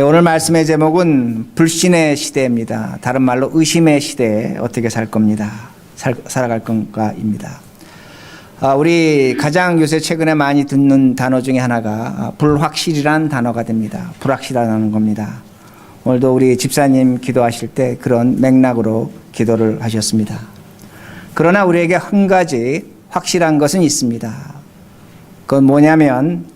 예, 오늘 말씀의 제목은 불신의 시대입니다. 다른 말로 의심의 시대에 어떻게 살 겁니다. 살, 살아갈 건가입니다. 아, 우리 가장 요새 최근에 많이 듣는 단어 중에 하나가 아, 불확실이란 단어가 됩니다. 불확실하다는 겁니다. 오늘도 우리 집사님 기도하실 때 그런 맥락으로 기도를 하셨습니다. 그러나 우리에게 한 가지 확실한 것은 있습니다. 그건 뭐냐면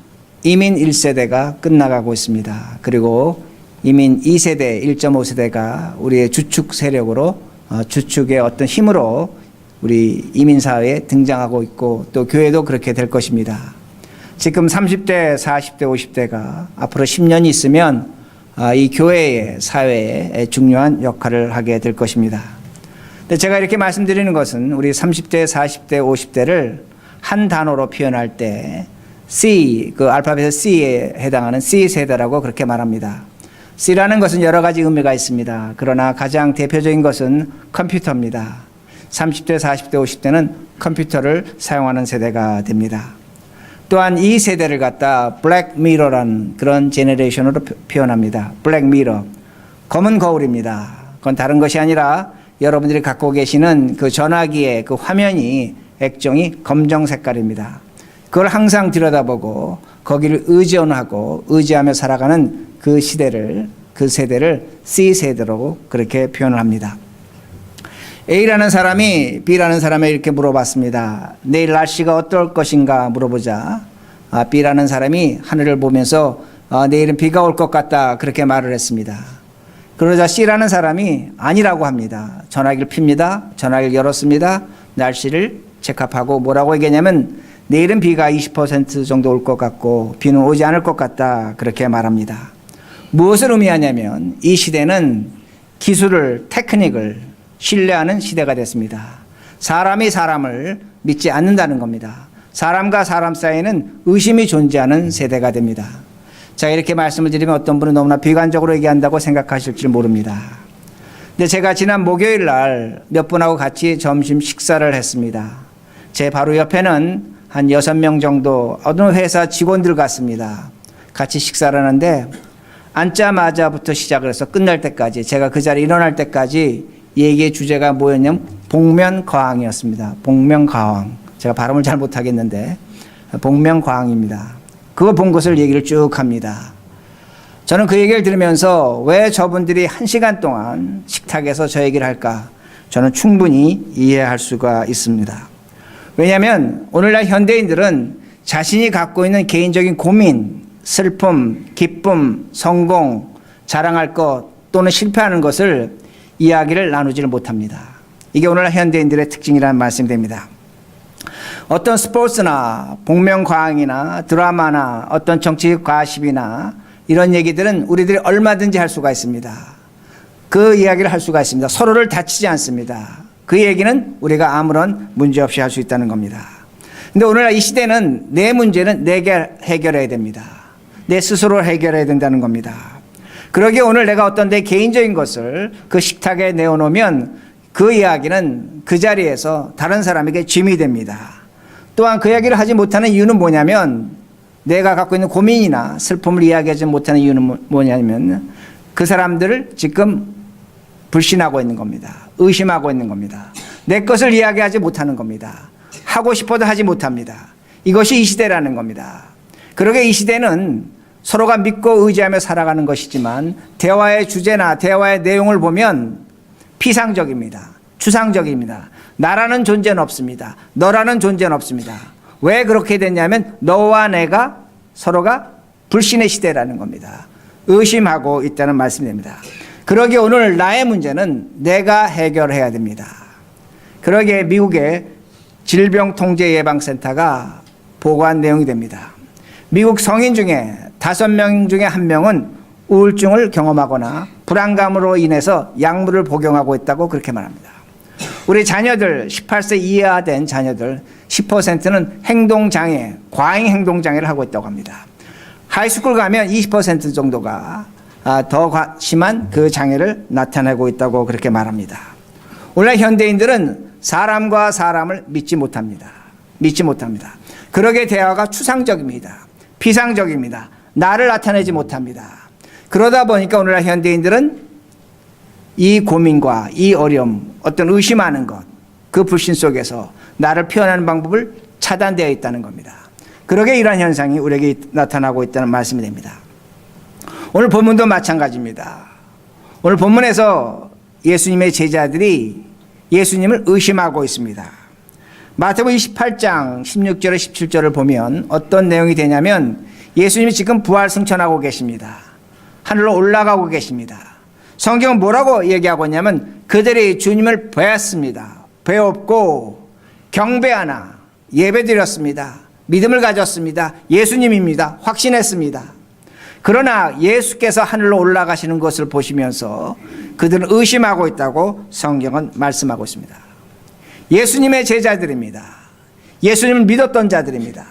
이민 1세대가 끝나가고 있습니다. 그리고 이민 2세대, 1.5세대가 우리의 주축 세력으로 어, 주축의 어떤 힘으로 우리 이민 사회에 등장하고 있고 또 교회도 그렇게 될 것입니다. 지금 30대, 40대, 50대가 앞으로 10년이 있으면 아, 이 교회의 사회에 중요한 역할을 하게 될 것입니다. 근데 제가 이렇게 말씀드리는 것은 우리 30대, 40대, 50대를 한 단어로 표현할 때 C, 그 알파벳 C에 해당하는 C 세대라고 그렇게 말합니다. C라는 것은 여러 가지 의미가 있습니다. 그러나 가장 대표적인 것은 컴퓨터입니다. 30대, 40대, 50대는 컴퓨터를 사용하는 세대가 됩니다. 또한 이 세대를 갖다 블랙 미러라는 그런 제너레이션으로 표- 표현합니다. 블랙 미러. 검은 거울입니다. 그건 다른 것이 아니라 여러분들이 갖고 계시는 그 전화기의 그 화면이 액정이 검정 색깔입니다. 그걸 항상 들여다보고 거기를 의존하고 의지하며 살아가는 그 시대를 그 세대를 C 세대로 그렇게 표현을 합니다. A라는 사람이 B라는 사람에게 이렇게 물어봤습니다. 내일 날씨가 어떨 것인가 물어보자. 아, B라는 사람이 하늘을 보면서 아, 내일은 비가 올 것 같다 그렇게 말을 했습니다. 그러자 C라는 사람이 아니라고 합니다. 전화기를 핍니다. 전화기를 열었습니다. 날씨를 체크하고 뭐라고 얘기하냐면 내일은 비가 20% 정도 올 것 같고 비는 오지 않을 것 같다 그렇게 말합니다. 무엇을 의미하냐면 이 시대는 기술을 테크닉을 신뢰하는 시대가 됐습니다. 사람이 사람을 믿지 않는다는 겁니다. 사람과 사람 사이에는 의심이 존재하는 세대가 됩니다. 자, 이렇게 말씀을 드리면 어떤 분은 너무나 비관적으로 얘기한다고 생각하실지 모릅니다. 근데 제가 지난 목요일 날 몇 분하고 같이 점심 식사를 했습니다. 제 바로 옆에는 한 여섯 명 정도 어느 회사 직원들 같습니다. 같이 식사를 하는데 앉자마자부터 시작을 해서 끝날 때까지 제가 그 자리에 일어날 때까지 얘기의 주제가 뭐였냐면 복면가왕이었습니다. 복면가왕. 제가 발음을 잘 못하겠는데 복면가왕입니다. 그거 본 것을 얘기를 쭉 합니다. 저는 그 얘기를 들으면서 왜 저분들이 한 시간 동안 식탁에서 저 얘기를 할까? 저는 충분히 이해할 수가 있습니다. 왜냐하면 오늘날 현대인들은 자신이 갖고 있는 개인적인 고민, 슬픔, 기쁨, 성공, 자랑할 것 또는 실패하는 것을 이야기를 나누지를 못합니다. 이게 오늘날 현대인들의 특징이라는 말씀이 됩니다. 어떤 스포츠나 복면가왕이나 드라마나 어떤 정치 과십이나 이런 얘기들은 우리들이 얼마든지 할 수가 있습니다. 그 이야기를 할 수가 있습니다. 서로를 다치지 않습니다. 그 얘기는 우리가 아무런 문제 없이 할 수 있다는 겁니다. 근데 오늘날 이 시대는 내 문제는 내게 해결해야 됩니다. 내 스스로 해결해야 된다는 겁니다. 그러기에 오늘 내가 어떤 내 개인적인 것을 그 식탁에 내어놓으면 그 이야기는 그 자리에서 다른 사람에게 짐이 됩니다. 또한 그 이야기를 하지 못하는 이유는 뭐냐면 내가 갖고 있는 고민이나 슬픔을 이야기하지 못하는 이유는 뭐- 뭐냐면 그 사람들을 지금 불신하고 있는 겁니다. 의심하고 있는 겁니다. 내 것을 이야기하지 못하는 겁니다. 하고 싶어도 하지 못합니다. 이것이 이 시대라는 겁니다. 그러게 이 시대는 서로가 믿고 의지하며 살아가는 것이지만 대화의 주제나 대화의 내용을 보면 피상적입니다. 추상적입니다. 나라는 존재는 없습니다. 너라는 존재는 없습니다. 왜 그렇게 됐냐면 너와 내가 서로가 불신의 시대라는 겁니다. 의심하고 있다는 말씀입니다. 그러기에 오늘 나의 문제는 내가 해결해야 됩니다. 그러기에 미국의 질병통제예방센터가 보고한 내용이 됩니다. 미국 성인 중에 다섯 명 중에 한 명은 우울증을 경험하거나 불안감으로 인해서 약물을 복용하고 있다고 그렇게 말합니다. 우리 자녀들 18세 이하 된 자녀들 10%는 행동장애, 과잉 행동장애를 하고 있다고 합니다. 하이스쿨 가면 20% 정도가 아, 더 과- 심한 그 장애를 나타내고 있다고 그렇게 말합니다. 오늘 현대인들은 사람과 사람을 믿지 못합니다. 믿지 못합니다. 그러게 대화가 추상적입니다. 피상적입니다. 나를 나타내지 못합니다. 그러다 보니까 오늘날 현대인들은 이 고민과 이 어려움, 어떤 의심하는 것, 그 불신 속에서 나를 표현하는 방법을 차단되어 있다는 겁니다. 그러게 이러한 현상이 우리에게 나타나고 있다는 말씀이 됩니다. 오늘 본문도 마찬가지입니다. 오늘 본문에서 예수님의 제자들이 예수님을 의심하고 있습니다. 마태복음 28장 16절에 17절을 보면 어떤 내용이 되냐면 예수님이 지금 부활 승천하고 계십니다. 하늘로 올라가고 계십니다. 성경은 뭐라고 얘기하고 있냐면 그들이 주님을 배웠습니다. 배웠고 경배하나 예배드렸습니다. 믿음을 가졌습니다. 예수님입니다. 확신했습니다. 그러나 예수께서 하늘로 올라가시는 것을 보시면서 그들은 의심하고 있다고 성경은 말씀하고 있습니다. 예수님의 제자들입니다. 예수님을 믿었던 자들입니다.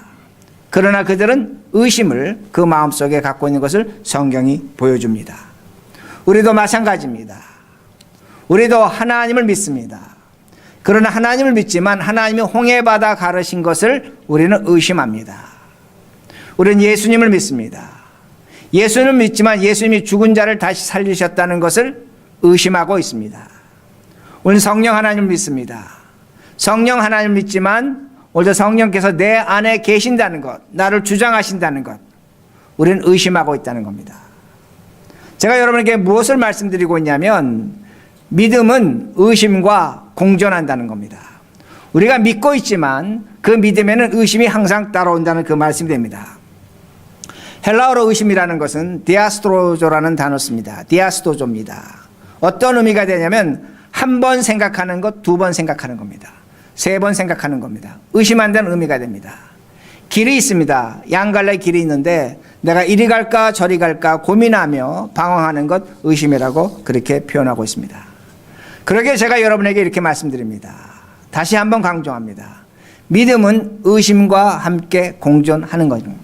그러나 그들은 의심을 그 마음속에 갖고 있는 것을 성경이 보여줍니다. 우리도 마찬가지입니다. 우리도 하나님을 믿습니다. 그러나 하나님을 믿지만 하나님이 홍해바다 가르신 것을 우리는 의심합니다. 우리는 예수님을 믿습니다. 예수님을 믿지만 예수님이 죽은 자를 다시 살리셨다는 것을 의심하고 있습니다. 우리는 성령 하나님을 믿습니다. 성령 하나님을 믿지만 오늘 성령께서 내 안에 계신다는 것, 나를 주장하신다는 것, 우리는 의심하고 있다는 겁니다. 제가 여러분에게 무엇을 말씀드리고 있냐면 믿음은 의심과 공존한다는 겁니다. 우리가 믿고 있지만 그 믿음에는 의심이 항상 따라온다는 그 말씀이 됩니다. 헬라어로 의심이라는 것은 디아스트로조라는 단어 씁니다. 디아스토조입니다. 어떤 의미가 되냐면 한 번 생각하는 것, 두 번 생각하는 겁니다. 세 번 생각하는 겁니다. 의심한다는 의미가 됩니다. 길이 있습니다. 양갈래 길이 있는데 내가 이리 갈까 저리 갈까 고민하며 방황하는 것 의심이라고 그렇게 표현하고 있습니다. 그러게 제가 여러분에게 이렇게 말씀드립니다. 다시 한번 강조합니다. 믿음은 의심과 함께 공존하는 것입니다.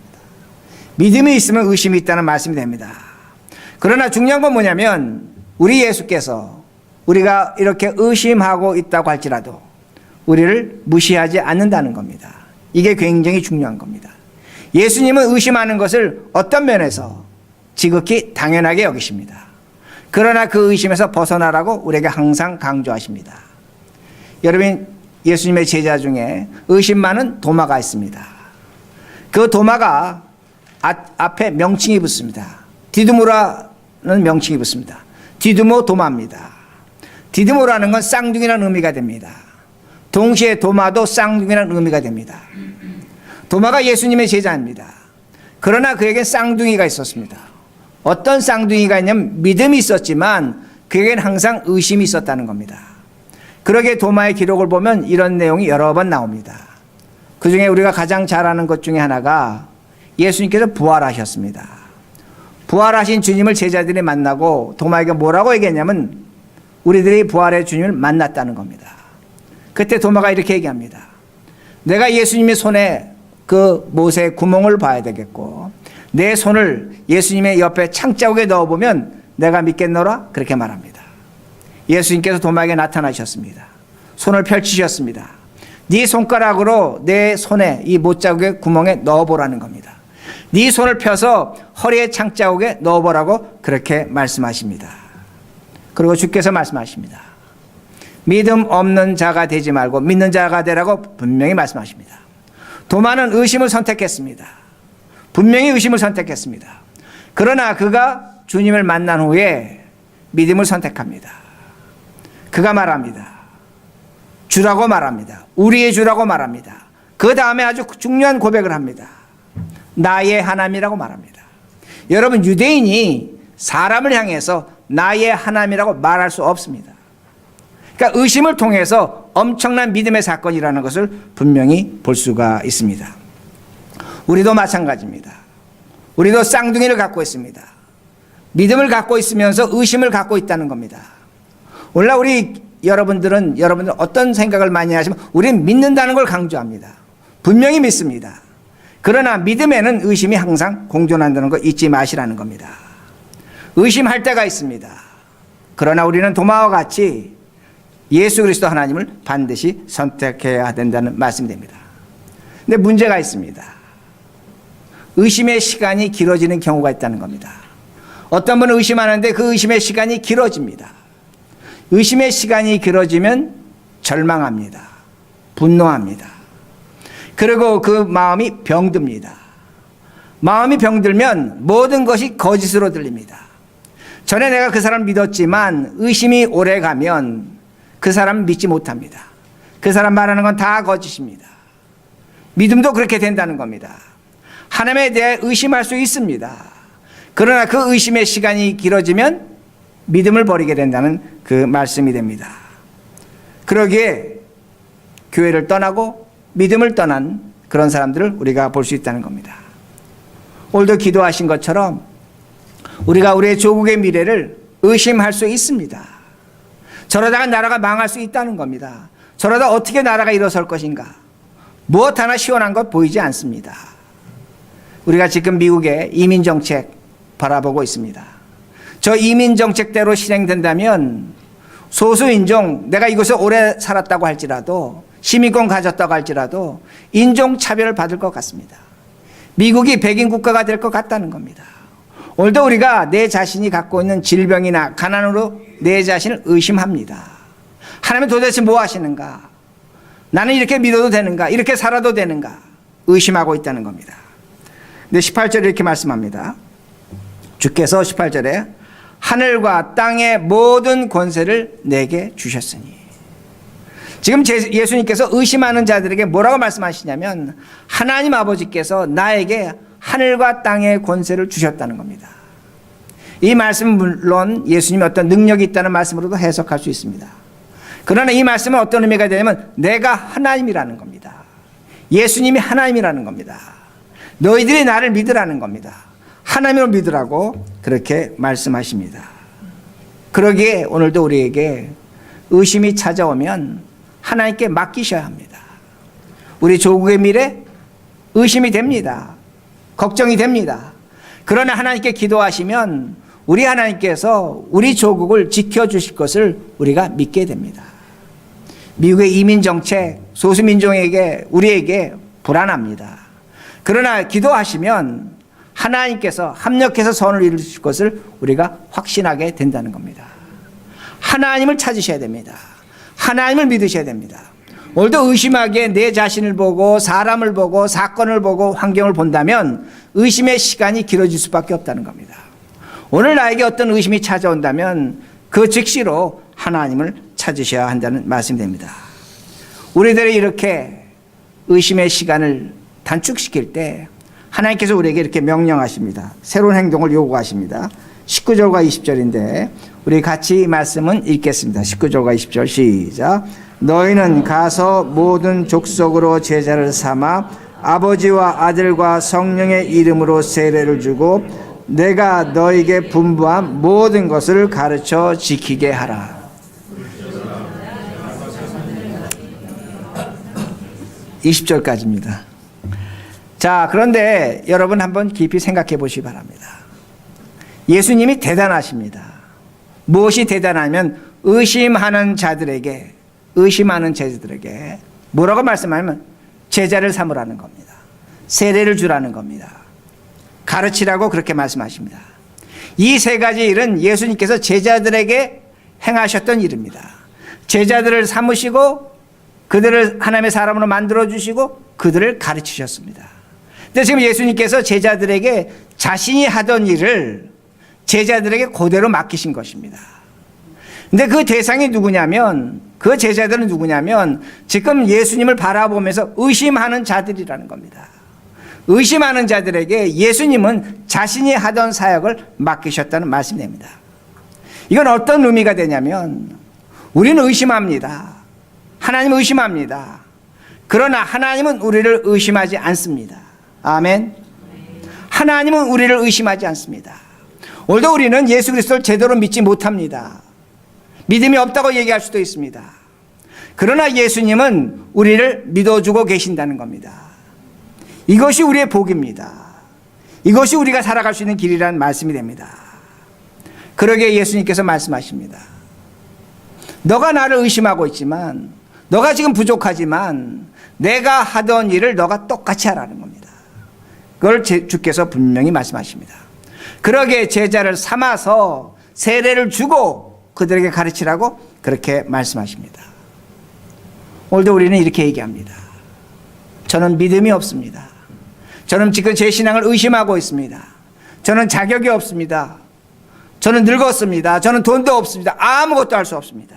믿음이 있으면 의심이 있다는 말씀이 됩니다. 그러나 중요한 건 뭐냐면 우리 예수께서 우리가 이렇게 의심하고 있다고 할지라도 우리를 무시하지 않는다는 겁니다. 이게 굉장히 중요한 겁니다. 예수님은 의심하는 것을 어떤 면에서 지극히 당연하게 여기십니다. 그러나 그 의심에서 벗어나라고 우리에게 항상 강조하십니다. 여러분, 예수님의 제자 중에 의심 많은 도마가 있습니다. 그 도마가 앞에 명칭이 붙습니다. 디드모라는 명칭이 붙습니다. 디드모 도마입니다. 디드모라는 건 쌍둥이라는 의미가 됩니다. 동시에 도마도 쌍둥이라는 의미가 됩니다. 도마가 예수님의 제자입니다. 그러나 그에게 쌍둥이가 있었습니다. 어떤 쌍둥이가 있냐면 믿음이 있었지만 그에겐 항상 의심이 있었다는 겁니다. 그러게 도마의 기록을 보면 이런 내용이 여러 번 나옵니다. 그 중에 우리가 가장 잘 아는 것 중에 하나가 예수님께서 부활하셨습니다. 부활하신 주님을 제자들이 만나고 도마에게 뭐라고 얘기했냐면 우리들이 부활의 주님을 만났다는 겁니다. 그때 도마가 이렇게 얘기합니다. 내가 예수님의 손에 그 못의 구멍을 봐야 되겠고 내 손을 예수님의 옆에 창자국에 넣어보면 내가 믿겠노라 그렇게 말합니다. 예수님께서 도마에게 나타나셨습니다. 손을 펼치셨습니다. 네 손가락으로 내 손에 이 못자국의 구멍에 넣어보라는 겁니다. 네 손을 펴서 허리의 창자국에 넣어보라고 그렇게 말씀하십니다. 그리고 주께서 말씀하십니다. 믿음 없는 자가 되지 말고 믿는 자가 되라고 분명히 말씀하십니다. 도마는 의심을 선택했습니다. 분명히 의심을 선택했습니다. 그러나 그가 주님을 만난 후에 믿음을 선택합니다. 그가 말합니다. 주라고 말합니다. 우리의 주라고 말합니다. 그 다음에 아주 중요한 고백을 합니다. 나의 하나님이라고 말합니다. 여러분, 유대인이 사람을 향해서 나의 하나님이라고 말할 수 없습니다. 그러니까 의심을 통해서 엄청난 믿음의 사건이라는 것을 분명히 볼 수가 있습니다. 우리도 마찬가지입니다. 우리도 쌍둥이를 갖고 있습니다. 믿음을 갖고 있으면서 의심을 갖고 있다는 겁니다. 오늘날 우리 여러분들은 여러분들 어떤 생각을 많이 하시면 우리는 믿는다는 걸 강조합니다. 분명히 믿습니다. 그러나 믿음에는 의심이 항상 공존한다는 거 잊지 마시라는 겁니다. 의심할 때가 있습니다. 그러나 우리는 도마와 같이 예수 그리스도 하나님을 반드시 선택해야 된다는 말씀이 됩니다. 근데 문제가 있습니다. 의심의 시간이 길어지는 경우가 있다는 겁니다. 어떤 분은 의심하는데 그 의심의 시간이 길어집니다. 의심의 시간이 길어지면 절망합니다. 분노합니다. 그리고 그 마음이 병듭니다. 마음이 병들면 모든 것이 거짓으로 들립니다. 전에 내가 그 사람 믿었지만 의심이 오래 가면 그 사람 믿지 못합니다. 그 사람 말하는 건 다 거짓입니다. 믿음도 그렇게 된다는 겁니다. 하나님에 대해 의심할 수 있습니다. 그러나 그 의심의 시간이 길어지면 믿음을 버리게 된다는 그 말씀이 됩니다. 그러기에 교회를 떠나고 믿음을 떠난 그런 사람들을 우리가 볼 수 있다는 겁니다. 오늘도 기도하신 것처럼 우리가 우리의 조국의 미래를 의심할 수 있습니다. 저러다가 나라가 망할 수 있다는 겁니다. 저러다 어떻게 나라가 일어설 것인가? 무엇 하나 시원한 것 보이지 않습니다. 우리가 지금 미국의 이민 정책 바라보고 있습니다. 저 이민 정책대로 실행된다면 소수 인종 내가 이곳에 오래 살았다고 할지라도 시민권 가졌다고 할지라도 인종 차별을 받을 것 같습니다. 미국이 백인 국가가 될 것 같다는 겁니다. 오늘도 우리가 내 자신이 갖고 있는 질병이나 가난으로 내 자신을 의심합니다. 하나님은 도대체 뭐 하시는가? 나는 이렇게 믿어도 되는가? 이렇게 살아도 되는가? 의심하고 있다는 겁니다. 근데 18절에 이렇게 말씀합니다. 주께서 18절에 하늘과 땅의 모든 권세를 내게 주셨으니. 지금 제- 예수님께서 의심하는 자들에게 뭐라고 말씀하시냐면 하나님 아버지께서 나에게 하늘과 땅의 권세를 주셨다는 겁니다. 이 말씀은 물론 예수님이 어떤 능력이 있다는 말씀으로도 해석할 수 있습니다. 그러나 이 말씀은 어떤 의미가 되냐면 내가 하나님이라는 겁니다. 예수님이 하나님이라는 겁니다. 너희들이 나를 믿으라는 겁니다. 하나님을 믿으라고 그렇게 말씀하십니다. 그러기에 오늘도 우리에게 의심이 찾아오면 하나님께 맡기셔야 합니다. 우리 조국의 미래 의심이 됩니다. 걱정이 됩니다. 그러나 하나님께 기도하시면 우리 하나님께서 우리 조국을 지켜주실 것을 우리가 믿게 됩니다. 미국의 이민 정책 소수민족에게 우리에게 불안합니다. 그러나 기도하시면 하나님께서 합력해서 선을 이루실 것을 우리가 확신하게 된다는 겁니다. 하나님을 찾으셔야 됩니다. 하나님을 믿으셔야 됩니다. 오늘도 의심하게 내 자신을 보고 사람을 보고 사건을 보고 환경을 본다면 의심의 시간이 길어질 수밖에 없다는 겁니다. 오늘 나에게 어떤 의심이 찾아온다면 그 즉시로 하나님을 찾으셔야 한다는 말씀이 됩니다. 우리들이 이렇게 의심의 시간을 단축시킬 때 하나님께서 우리에게 이렇게 명령하십니다. 새로운 행동을 요구하십니다. 19절과 20절인데 우리 같이 말씀은 읽겠습니다. 19절과 20절 시작. 너희는 가서 모든 족속으로 제자를 삼아 아버지와 아들과 성령의 이름으로 세례를 주고 내가 너에게 분부한 모든 것을 가르쳐 지키게 하라. (20절까지입니다) 자 그런데 여러분 한번 깊이 생각해 보시기 바랍니다 예수님이 대단하십니다 무엇이 대단하면 의심하는 자들에게 의심하는 제자들에게 뭐라고 말씀하냐면 제자를 삼으라는 겁니다 세례를 주라는 겁니다 가르치라고 그렇게 말씀하십니다. 이 세 가지 일은 예수님께서 제자들에게 행하셨던 일입니다. 제자들을 삼으시고 그들을 하나님의 사람으로 만들어 주시고 그들을 가르치셨습니다. 근데 지금 예수님께서 제자들에게 자신이 하던 일을 제자들에게 그대로 맡기신 것입니다. 근데 그 대상이 누구냐면 그 제자들은 누구냐면 지금 예수님을 바라보면서 의심하는 자들이라는 겁니다. 의심하는 자들에게 예수님은 자신이 하던 사역을 맡기셨다는 말씀이 됩니다. 이건 어떤 의미가 되냐면 우리는 의심합니다. 하나님 의심합니다. 그러나 하나님은 우리를 의심하지 않습니다. 아멘. 하나님은 우리를 의심하지 않습니다. 오늘도 우리는 예수 그리스도를 제대로 믿지 못합니다. 믿음이 없다고 얘기할 수도 있습니다. 그러나 예수님은 우리를 믿어주고 계신다는 겁니다. 이것이 우리의 복입니다. 이것이 우리가 살아갈 수 있는 길이라는 말씀이 됩니다. 그러게 예수님께서 말씀하십니다. 너가 나를 의심하고 있지만, 너가 지금 부족하지만, 내가 하던 일을 너가 똑같이 하라는 겁니다. 그걸 제- 주께서 분명히 말씀하십니다. 그러게 제자를 삼아서 세례를 주고 그들에게 가르치라고 그렇게 말씀하십니다. 오늘도 우리는 이렇게 얘기합니다. 저는 믿음이 없습니다. 저는 지금 제 신앙을 의심하고 있습니다. 저는 자격이 없습니다. 저는 늙었습니다. 저는 돈도 없습니다. 아무것도 할 수 없습니다.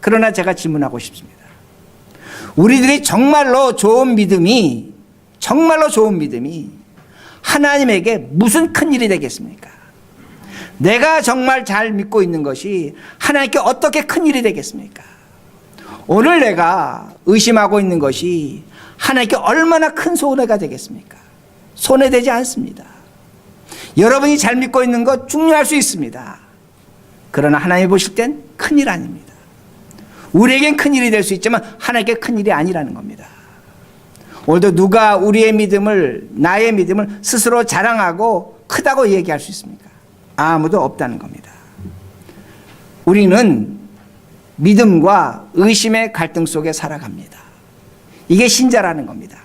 그러나 제가 질문하고 싶습니다. 우리들이 정말로 좋은 믿음이 정말로 좋은 믿음이 하나님에게 무슨 큰 일이 되겠습니까? 내가 정말 잘 믿고 있는 것이 하나님께 어떻게 큰 일이 되겠습니까? 오늘 내가 의심하고 있는 것이 하나님께 얼마나 큰 손해가 되겠습니까? 손해되지 않습니다. 여러분이 잘 믿고 있는 것 중요할 수 있습니다. 그러나 하나님 보실 땐 큰일 아닙니다. 우리에겐 큰일이 될 수 있지만 하나님께 큰일이 아니라는 겁니다. 오늘도 누가 우리의 믿음을 나의 믿음을 스스로 자랑하고 크다고 얘기할 수 있습니까? 아무도 없다는 겁니다. 우리는 믿음과 의심의 갈등 속에 살아갑니다. 이게 신자라는 겁니다.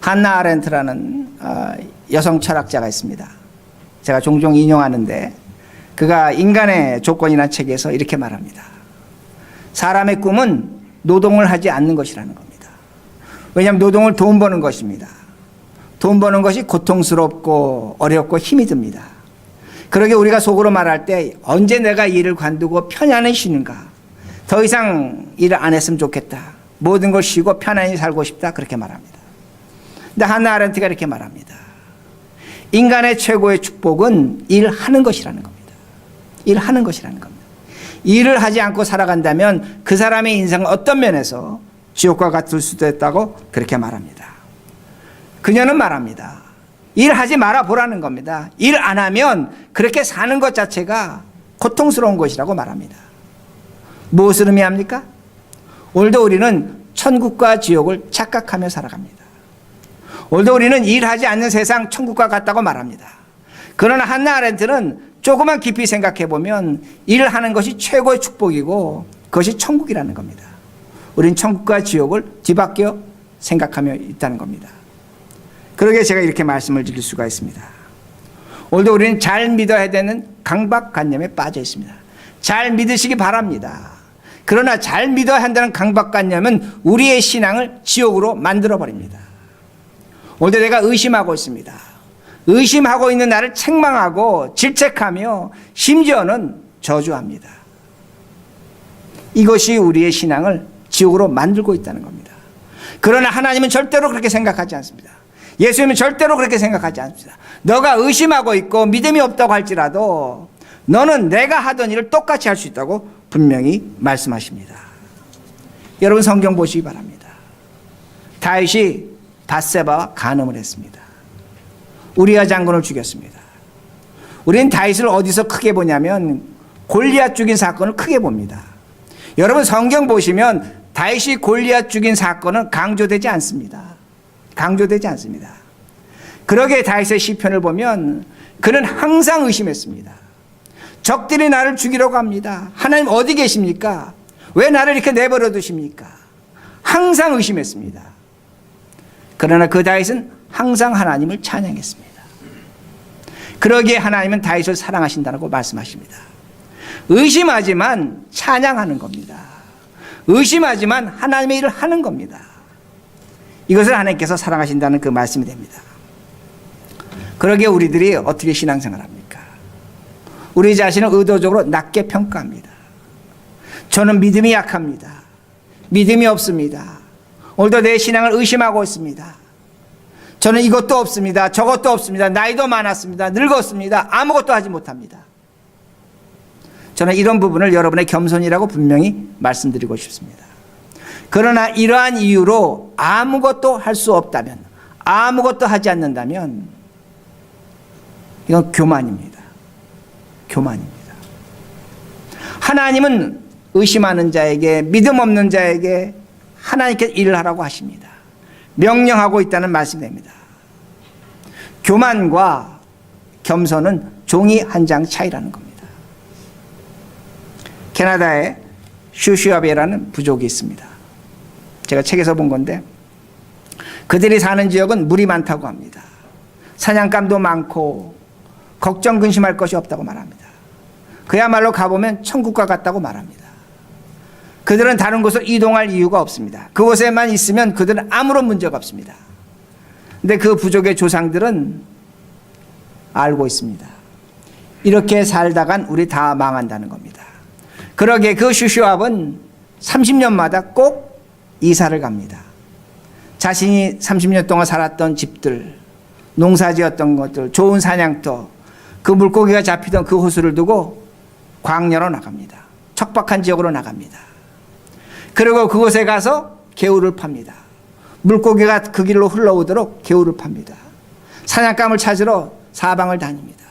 한나 아렌트라는 어, 여성 철학자가 있습니다. 제가 종종 인용하는데 그가 인간의 조건이라는 책에서 이렇게 말합니다. 사람의 꿈은 노동을 하지 않는 것이라는 겁니다. 왜냐하면 노동을 돈 버는 것입니다. 돈 버는 것이 고통스럽고 어렵고 힘이 듭니다. 그러게 우리가 속으로 말할 때 언제 내가 일을 관두고 편안히 쉬는가? 더 이상 일을 안 했으면 좋겠다. 모든 걸 쉬고 편안히 살고 싶다. 그렇게 말합니다. 근데 하나 아렌트가 이렇게 말합니다. 인간의 최고의 축복은 일하는 것이라는 겁니다. 일하는 것이라는 겁니다. 일을 하지 않고 살아간다면 그 사람의 인생은 어떤 면에서 지옥과 같을 수도 있다고 그렇게 말합니다. 그녀는 말합니다. 일하지 말아 보라는 겁니다. 일 안 하면 그렇게 사는 것 자체가 고통스러운 것이라고 말합니다. 무엇을 의미합니까? 오늘도 우리는 천국과 지옥을 착각하며 살아갑니다. 오늘도 우리는 일하지 않는 세상 천국과 같다고 말합니다. 그러나 한나 아렌트는 조금만 깊이 생각해 보면 일을 하는 것이 최고의 축복이고 그것이 천국이라는 겁니다. 우린 천국과 지옥을 뒤바뀌어 생각하며 있다는 겁니다. 그러게 제가 이렇게 말씀을 드릴 수가 있습니다. 오늘도 우리는 잘 믿어야 되는 강박관념에 빠져 있습니다. 잘 믿으시기 바랍니다. 그러나 잘 믿어야 한다는 강박관념은 우리의 신앙을 지옥으로 만들어 버립니다. 오늘도 내가 의심하고 있습니다. 의심하고 있는 나를 책망하고 질책하며 심지어는 저주합니다. 이것이 우리의 신앙을 지옥으로 만들고 있다는 겁니다. 그러나 하나님은 절대로 그렇게 생각하지 않습니다. 예수님은 절대로 그렇게 생각하지 않습니다. 너가 의심하고 있고 믿음이 없다고 할지라도 너는 내가 하던 일을 똑같이 할 수 있다고 분명히 말씀하십니다. 여러분 성경 보시기 바랍니다. 다윗이 바세바와 간음을 했습니다. 우리아 장군을 죽였습니다. 우리는 다윗을 어디서 크게 보냐면 골리앗 죽인 사건을 크게 봅니다. 여러분 성경 보시면 다윗이 골리앗 죽인 사건은 강조되지 않습니다. 강조되지 않습니다. 그러게 다윗의 시편을 보면 그는 항상 의심했습니다. 적들이 나를 죽이려고 합니다. 하나님 어디 계십니까? 왜 나를 이렇게 내버려 두십니까? 항상 의심했습니다. 그러나 그 다윗은 항상 하나님을 찬양했습니다. 그러기에 하나님은 다윗을 사랑하신다고 말씀하십니다. 의심하지만 찬양하는 겁니다. 의심하지만 하나님의 일을 하는 겁니다. 이것을 하나님께서 사랑하신다는 그 말씀이 됩니다. 그러기에 우리들이 어떻게 신앙생활 합니까? 우리 자신을 의도적으로 낮게 평가합니다. 저는 믿음이 약합니다. 믿음이 없습니다. 오늘도 내 신앙을 의심하고 있습니다. 저는 이것도 없습니다. 저것도 없습니다. 나이도 많았습니다. 늙었습니다. 아무것도 하지 못합니다. 저는 이런 부분을 여러분의 겸손이라고 분명히 말씀드리고 싶습니다. 그러나 이러한 이유로 아무것도 할 수 없다면, 아무것도 하지 않는다면, 이건 교만입니다. 교만입니다. 하나님은 의심하는 자에게, 믿음 없는 자에게 하나님께 일을 하라고 하십니다. 명령하고 있다는 말씀이 됩니다. 교만과 겸손은 종이 한 장 차이라는 겁니다. 캐나다에 슈슈아베라는 부족이 있습니다. 제가 책에서 본 건데 그들이 사는 지역은 물이 많다고 합니다. 사냥감도 많고 걱정 근심할 것이 없다고 말합니다. 그야말로 가보면 천국과 같다고 말합니다. 그들은 다른 곳으로 이동할 이유가 없습니다. 그곳에만 있으면 그들은 아무런 문제가 없습니다. 근데 그 부족의 조상들은 알고 있습니다. 이렇게 살다간 우리 다 망한다는 겁니다. 그러게 그 슈슈압은 30년마다 꼭 이사를 갑니다. 자신이 30년 동안 살았던 집들, 농사지었던 것들, 좋은 사냥터, 그 물고기가 잡히던 그 호수를 두고 광야로 나갑니다. 척박한 지역으로 나갑니다. 그리고 그곳에 가서 개울을 팝니다. 물고기가 그 길로 흘러오도록 개울을 팝니다. 사냥감을 찾으러 사방을 다닙니다.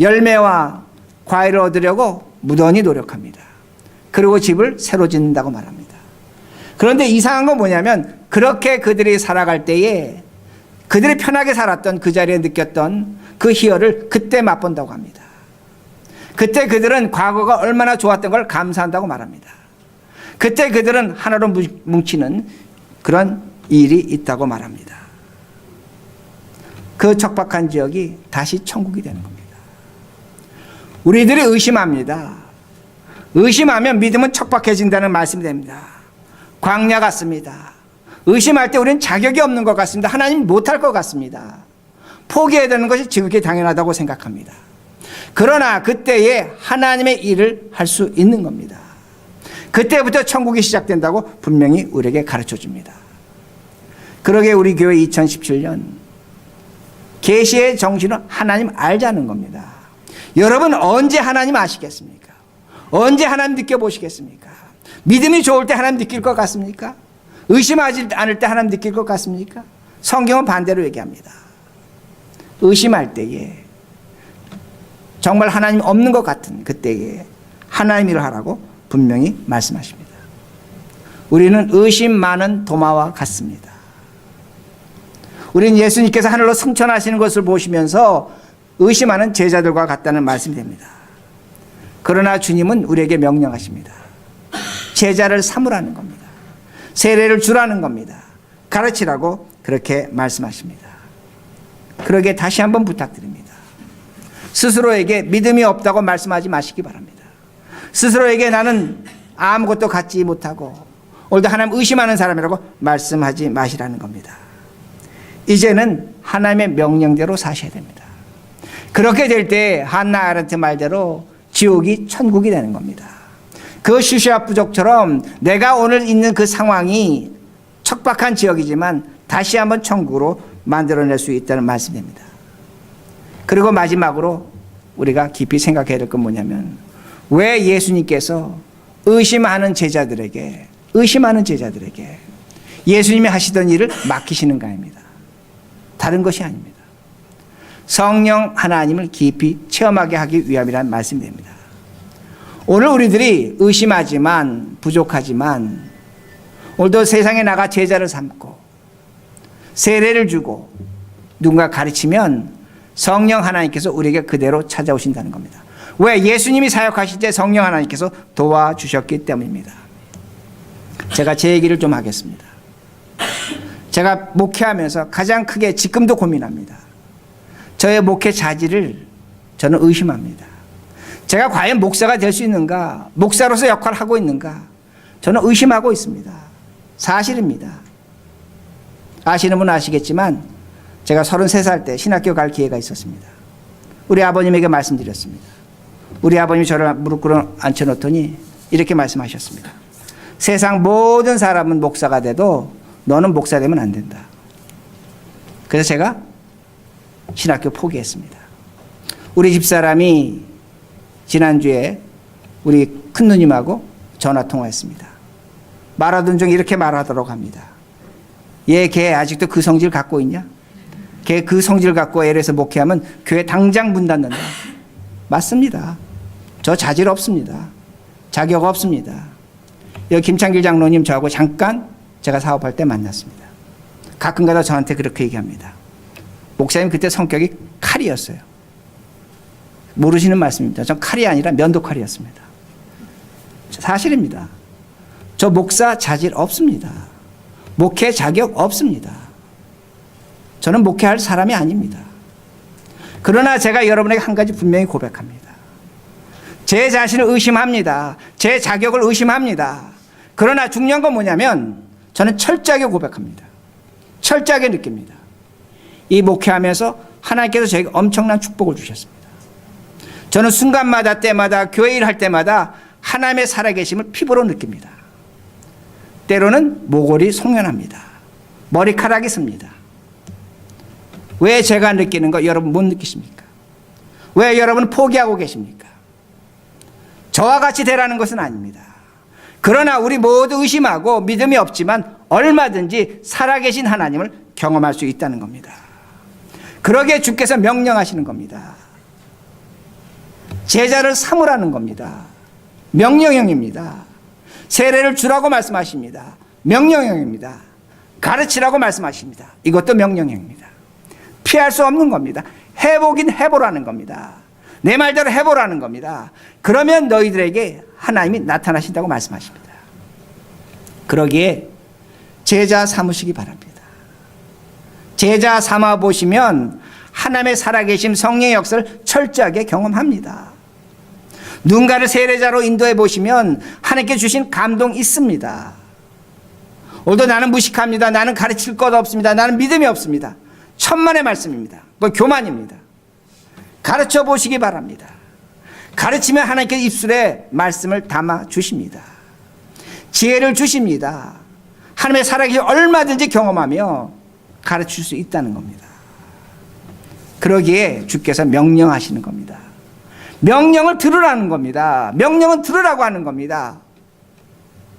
열매와 과일을 얻으려고 무던히 노력합니다. 그리고 집을 새로 짓는다고 말합니다. 그런데 이상한 건 뭐냐면 그렇게 그들이 살아갈 때에 그들이 편하게 살았던 그 자리에 느꼈던 그 희열을 그때 맛본다고 합니다. 그때 그들은 과거가 얼마나 좋았던 걸 감사한다고 말합니다. 그때 그들은 하나로 뭉치는 그런 일이 있다고 말합니다. 그 척박한 지역이 다시 천국이 되는 겁니다. 우리들이 의심합니다. 의심하면 믿음은 척박해진다는 말씀이 됩니다. 광야 같습니다. 의심할 때 우리는 자격이 없는 것 같습니다. 하나님 못할 것 같습니다. 포기해야 되는 것이 지극히 당연하다고 생각합니다. 그러나 그때에 하나님의 일을 할 수 있는 겁니다. 그때부터 천국이 시작된다고 분명히 우리에게 가르쳐 줍니다. 그러게 우리 교회 2017년 계시의 정신은 하나님 알자는 겁니다. 여러분 언제 하나님 아시겠습니까? 언제 하나님 느껴보시겠습니까? 믿음이 좋을 때 하나님 느낄 것 같습니까? 의심하지 않을 때 하나님 느낄 것 같습니까? 성경은 반대로 얘기합니다. 의심할 때에 정말 하나님 없는 것 같은 그때에 하나님 일을 하라고 분명히 말씀하십니다. 우리는 의심 많은 도마와 같습니다. 우리는 예수님께서 하늘로 승천하시는 것을 보시면서 의심하는 제자들과 같다는 말씀이 됩니다. 그러나 주님은 우리에게 명령하십니다. 제자를 삼으라는 겁니다. 세례를 주라는 겁니다. 가르치라고 그렇게 말씀하십니다. 그러게 다시 한번 부탁드립니다. 스스로에게 믿음이 없다고 말씀하지 마시기 바랍니다. 스스로에게 나는 아무것도 갖지 못하고 오늘도 하나님 의심하는 사람이라고 말씀하지 마시라는 겁니다. 이제는 하나님의 명령대로 사셔야 됩니다. 그렇게 될 때 한나 아르트 말대로 지옥이 천국이 되는 겁니다. 그 슈시아 부족처럼 내가 오늘 있는 그 상황이 척박한 지역이지만 다시 한번 천국으로 만들어낼 수 있다는 말씀입니다. 그리고 마지막으로 우리가 깊이 생각해야 될 건 뭐냐면 왜 예수님께서 의심하는 제자들에게 의심하는 제자들에게 예수님이 하시던 일을 맡기시는가입니다. 다른 것이 아닙니다. 성령 하나님을 깊이 체험하게 하기 위함이라는 말씀이 됩니다. 오늘 우리들이 의심하지만 부족하지만 오늘도 세상에 나가 제자를 삼고 세례를 주고 누군가 가르치면 성령 하나님께서 우리에게 그대로 찾아오신다는 겁니다. 왜? 예수님이 사역하실 때 성령 하나님께서 도와주셨기 때문입니다. 제가 제 얘기를 좀 하겠습니다. 제가 목회하면서 가장 크게 지금도 고민합니다. 저의 목회 자질을 저는 의심합니다. 제가 과연 목사가 될 수 있는가? 목사로서 역할을 하고 있는가? 저는 의심하고 있습니다. 사실입니다. 아시는 분은 아시겠지만 제가 33살 때 신학교 갈 기회가 있었습니다. 우리 아버님에게 말씀드렸습니다. 우리 아버님이 저를 무릎 꿇어 앉혀놓더니 이렇게 말씀하셨습니다. 세상 모든 사람은 목사가 돼도 너는 목사 되면 안 된다. 그래서 제가 신학교 포기했습니다. 우리 집사람이 지난주에 우리 큰 누님하고 전화 통화했습니다. 말하던 중 이렇게 말하도록 합니다. 얘, 걔 아직도 그 성질 갖고 있냐? 걔 그 성질 갖고 애에서 목회하면 교회 당장 문 닫는다. 맞습니다. 저 자질 없습니다. 자격 없습니다. 여기 김창길 장로님 저하고 잠깐 제가 사업할 때 만났습니다. 가끔가다 저한테 그렇게 얘기합니다. 목사님 그때 성격이 칼이었어요. 모르시는 말씀입니다. 전 칼이 아니라 면도 칼이었습니다. 사실입니다. 저 목사 자질 없습니다. 목회 자격 없습니다. 저는 목회할 사람이 아닙니다. 그러나 제가 여러분에게 한 가지 분명히 고백합니다. 제 자신을 의심합니다. 제 자격을 의심합니다. 그러나 중요한 건 뭐냐면 저는 철저하게 고백합니다. 철저하게 느낍니다. 이 목회하면서 하나님께서 저에게 엄청난 축복을 주셨습니다. 저는 순간마다 때마다 교회 일할 때마다 하나님의 살아계심을 피부로 느낍니다. 때로는 모골이 송연합니다. 머리카락이 습니다. 왜 제가 느끼는 거 여러분 못 느끼십니까? 왜 여러분 포기하고 계십니까? 저와 같이 되라는 것은 아닙니다. 그러나 우리 모두 의심하고 믿음이 없지만 얼마든지 살아계신 하나님을 경험할 수 있다는 겁니다. 그러기에 주께서 명령하시는 겁니다. 제자를 삼으라는 겁니다. 명령형입니다. 세례를 주라고 말씀하십니다. 명령형입니다. 가르치라고 말씀하십니다. 이것도 명령형입니다. 피할 수 없는 겁니다. 해보긴 해보라는 겁니다. 내 말대로 해보라는 겁니다. 그러면 너희들에게 하나님이 나타나신다고 말씀하십니다. 그러기에 제자 삼으시기 바랍니다. 제자 삼아 보시면 하나님의 살아계심 성령의 역사를 철저하게 경험합니다. 누군가를 세례자로 인도해 보시면 하나님께 주신 감동 있습니다. 오늘도 나는 무식합니다. 나는 가르칠 것 없습니다. 나는 믿음이 없습니다. 천만의 말씀입니다. 그건 교만입니다. 가르쳐 보시기 바랍니다. 가르치면 하나님께 입술에 말씀을 담아 주십니다. 지혜를 주십니다. 하나님의 살아계심 얼마든지 경험하며 가르칠 수 있다는 겁니다. 그러기에 주께서 명령하시는 겁니다. 명령을 들으라는 겁니다. 명령은 들으라고 하는 겁니다.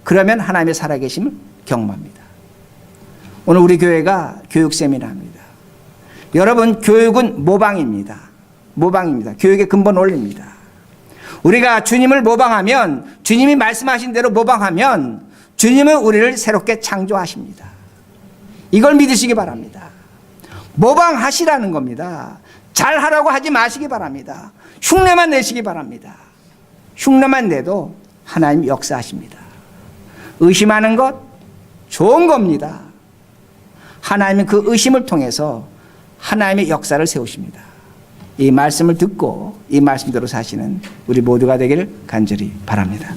그러면 하나님의 살아계심을 경험합니다. 오늘 우리 교회가 교육 세미나입니다. 여러분, 교육은 모방입니다. 모방입니다. 교육의 근본 원리입니다. 우리가 주님을 모방하면, 주님이 말씀하신 대로 모방하면, 주님은 우리를 새롭게 창조하십니다. 이걸 믿으시기 바랍니다. 모방하시라는 겁니다. 잘 하라고 하지 마시기 바랍니다. 흉내만 내시기 바랍니다. 흉내만 내도 하나님 역사하십니다. 의심하는 것 좋은 겁니다. 하나님은 그 의심을 통해서 하나님의 역사를 세우십니다. 이 말씀을 듣고 이 말씀대로 사시는 우리 모두가 되기를 간절히 바랍니다.